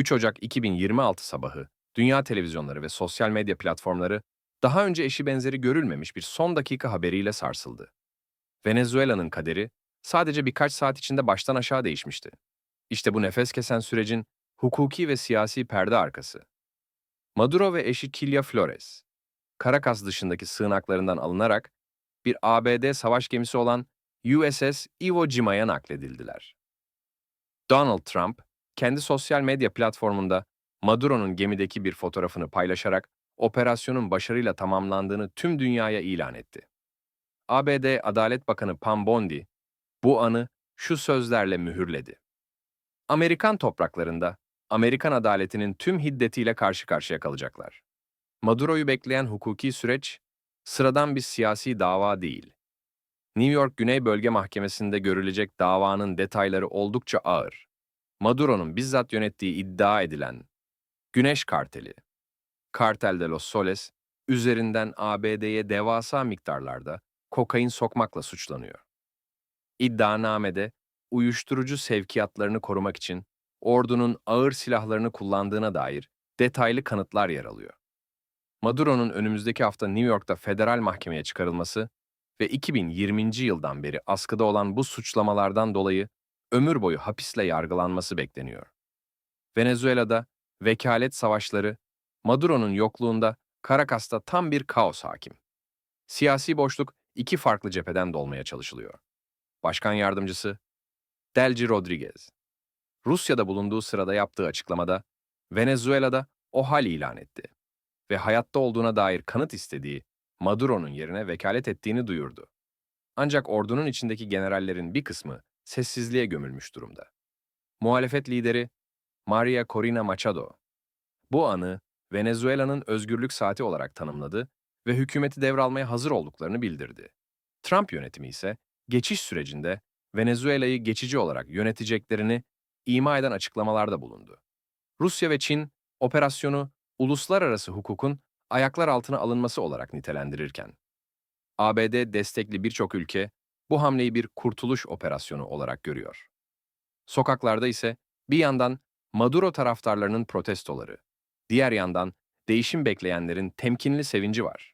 3 Ocak 2026 sabahı dünya televizyonları ve sosyal medya platformları daha önce eşi benzeri görülmemiş bir son dakika haberiyle sarsıldı. Venezuela'nın kaderi sadece birkaç saat içinde baştan aşağı değişmişti. İşte bu nefes kesen sürecin hukuki ve siyasi perde arkası. Maduro ve eşi Kilia Flores, Caracas dışındaki sığınaklarından alınarak bir ABD savaş gemisi olan USS Iwo Jima'ya nakledildiler. Donald Trump, kendi sosyal medya platformunda Maduro'nun gemideki bir fotoğrafını paylaşarak operasyonun başarıyla tamamlandığını tüm dünyaya ilan etti. ABD Adalet Bakanı Pam Bondi bu anı şu sözlerle mühürledi. Amerikan topraklarında Amerikan adaletinin tüm hiddetiyle karşı karşıya kalacaklar. Maduro'yu bekleyen hukuki süreç sıradan bir siyasi dava değil. New York Güney Bölge Mahkemesi'nde görülecek davanın detayları oldukça ağır. Maduro'nun bizzat yönettiği iddia edilen Güneş Karteli, Cartel de los Soles, üzerinden ABD'ye devasa miktarlarda kokain sokmakla suçlanıyor. İddianamede uyuşturucu sevkiyatlarını korumak için ordunun ağır silahlarını kullandığına dair detaylı kanıtlar yer alıyor. Maduro'nun önümüzdeki hafta New York'ta federal mahkemeye çıkarılması ve 2020. yıldan beri askıda olan bu suçlamalardan dolayı ömür boyu hapisle yargılanması bekleniyor. Venezuela'da vekalet savaşları, Maduro'nun yokluğunda Caracas'ta tam bir kaos hakim. Siyasi boşluk iki farklı cepheden dolmaya çalışılıyor. Başkan yardımcısı Delci Rodriguez. Rusya'da bulunduğu sırada yaptığı açıklamada Venezuela'da o hal ilan etti ve hayatta olduğuna dair kanıt istediği Maduro'nun yerine vekalet ettiğini duyurdu. Ancak ordunun içindeki generallerin bir kısmı sessizliğe gömülmüş durumda. Muhalefet lideri Maria Corina Machado bu anı Venezuela'nın özgürlük saati olarak tanımladı ve hükümeti devralmaya hazır olduklarını bildirdi. Trump yönetimi ise geçiş sürecinde Venezuela'yı geçici olarak yöneteceklerini ima eden açıklamalarda bulundu. Rusya ve Çin operasyonu uluslararası hukukun ayaklar altına alınması olarak nitelendirirken, ABD destekli birçok ülke bu hamleyi bir kurtuluş operasyonu olarak görüyor. Sokaklarda ise bir yandan Maduro taraftarlarının protestoları, diğer yandan değişim bekleyenlerin temkinli sevinci var.